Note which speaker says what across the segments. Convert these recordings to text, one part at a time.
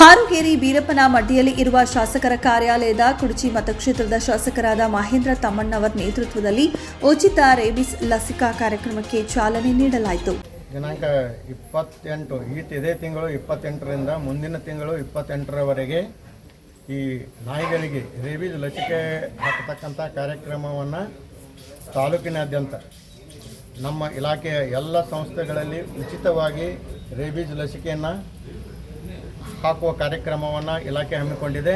Speaker 1: ಹಾರುಗೇರಿ ಬೀರಪ್ಪನ ಮಡ್ಡಿಯಲ್ಲಿ ಇರುವ ಶಾಸಕರ ಕಾರ್ಯಾಲಯದ ಕುಡಚಿ ಮತಕ್ಷೇತ್ರದ ಶಾಸಕರಾದ ಮಹೇಂದ್ರ ತಮ್ಮಣ್ಣವರ್ ನೇತೃತ್ವದಲ್ಲಿ ಉಚಿತ ರೇಬಿಸ್ ಲಸಿಕಾ ಕಾರ್ಯಕ್ರಮಕ್ಕೆ ಚಾಲನೆ ನೀಡಲಾಯಿತು.
Speaker 2: ದಿನಾಂಕ ಇಪ್ಪತ್ತೆಂಟು ಇದೇ ತಿಂಗಳು ಇಪ್ಪತ್ತೆಂಟರಿಂದ ಮುಂದಿನ ತಿಂಗಳು ಇಪ್ಪತ್ತೆಂಟರವರೆಗೆ ಈ ನಾಯಿಗಳಿಗೆ ರೇಬಿಸ್ ಲಸಿಕೆ ಹಾಕತಕ್ಕಂಥ ಕಾರ್ಯಕ್ರಮವನ್ನು ತಾಲೂಕಿನಾದ್ಯಂತ ನಮ್ಮ ಇಲಾಖೆಯ ಎಲ್ಲ ಸಂಸ್ಥೆಗಳಲ್ಲಿ ಉಚಿತವಾಗಿ ರೇಬಿಸ್ ಲಸಿಕೆಯನ್ನು ಹಾಕುವ ಕಾರ್ಯಕ್ರಮವನ್ನು ಇಲಾಖೆ ಹಮ್ಮಿಕೊಂಡಿದೆ.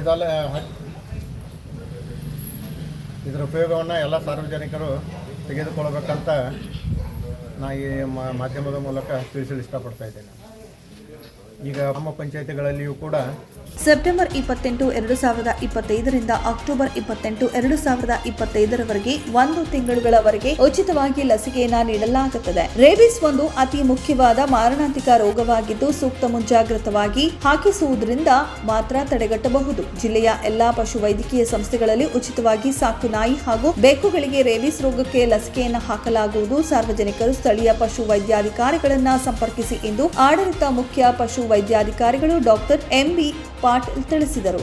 Speaker 2: ಇದಲ್ಲ, ಇದರ ಉಪಯೋಗವನ್ನು ಎಲ್ಲ ಸಾರ್ವಜನಿಕರು ತೆಗೆದುಕೊಳ್ಳಬೇಕಂತ ನಾ ಈ ಮಾಧ್ಯಮದ ಮೂಲಕ ತಿಳಿಸಲು ಇಷ್ಟಪಡ್ತಾ ಇದ್ದೇನೆ. ಈಗ ಗ್ರಾಮ ಪಂಚಾಯತಿಗಳಲ್ಲಿಯೂ ಕೂಡ
Speaker 1: ಸೆಪ್ಟೆಂಬರ್ ಇಪ್ಪತ್ತೆಂಟು, ಎರಡು ಸಾವಿರದ ಇಪ್ಪತ್ತೈದರಿಂದ ಅಕ್ಟೋಬರ್ ಇಪ್ಪತ್ತೆಂಟು, ಎರಡು ಸಾವಿರದ ಇಪ್ಪತ್ತೈದರವರೆಗೆ ಒಂದು ತಿಂಗಳುಗಳವರೆಗೆ ಉಚಿತವಾಗಿ ಲಸಿಕೆಯನ್ನ ನೀಡಲಾಗುತ್ತದೆ. ರೇಬಿಸ್ ಒಂದು ಅತಿ ಮುಖ್ಯವಾದ ಮಾರಣಾಂತಿಕ ರೋಗವಾಗಿದ್ದು ಸೂಕ್ತ ಮುಂಜಾಗ್ರತವಾಗಿ ಹಾಕಿಸುವುದರಿಂದ ಮಾತ್ರ ತಡೆಗಟ್ಟಬಹುದು. ಜಿಲ್ಲೆಯ ಎಲ್ಲಾ ಪಶು ವೈದ್ಯಕೀಯ ಸಂಸ್ಥೆಗಳಲ್ಲಿ ಉಚಿತವಾಗಿ ಸಾಕು ನಾಯಿ ಹಾಗೂ ಬೆಕ್ಕುಗಳಿಗೆ ರೇಬಿಸ್ ರೋಗಕ್ಕೆ ಲಸಿಕೆಯನ್ನು ಹಾಕಲಾಗುವುದು. ಸಾರ್ವಜನಿಕರು ಸ್ಥಳೀಯ ಪಶು ವೈದ್ಯಾಧಿಕಾರಿಗಳನ್ನ ಸಂಪರ್ಕಿಸಿ ಎಂದು ಆಡಳಿತ ಮುಖ್ಯ ಪಶು ವೈದ್ಯಾಧಿಕಾರಿಗಳು ಡಾಕ್ಟರ್ ಎಂ ಎಂಬಿ ಪಾಟೀಲ್ ತಿಳಿಸಿದರು.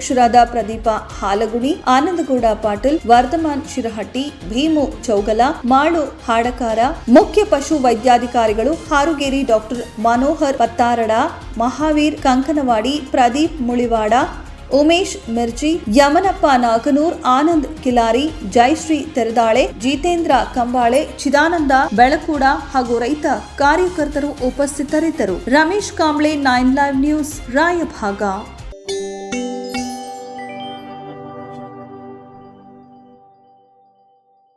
Speaker 1: ಅಧ್ಯಕ್ಷರಾದ ಪ್ರದೀಪ ಹಾಲಗುಣಿ ಆನಂದಗೌಡ ಪಾಟೀಲ್, ವರ್ಧಮಾನ್ ಶಿರಹಟ್ಟಿ, ಭೀಮು ಚೌಗಲ ಮಾಳು ಹಾಡಕಾರ, ಮುಖ್ಯ ಪಶು ವೈದ್ಯಾಧಿಕಾರಿಗಳು, ಹಾರುಗೇರಿ ಡಾಕ್ಟರ್ ಮನೋಹರ್ ಪತ್ತಾರಡ, ಮಹಾವೀರ್ ಕಂಕನವಾಡಿ, ಪ್ರದೀಪ್ ಮುಳಿವಾಡ, ಉಮೇಶ್ ಮಿರ್ಜಿ, ಯಮನಪ್ಪ ನಾಗನೂರ್, ಆನಂದ್ ಕಿಲಾರಿ ಜಯಶ್ರೀ ತೆರದಾಳೆ, ಜಿತೇಂದ್ರ ಕಂಬಾಳೆ, ಚಿದಾನಂದ ಬೆಳಕೂಡ ಹಾಗೂ ರೈತ ಕಾರ್ಯಕರ್ತರು ಉಪಸ್ಥಿತರಿದ್ದರು. Ramesh Kamble, nine live news, Raybag.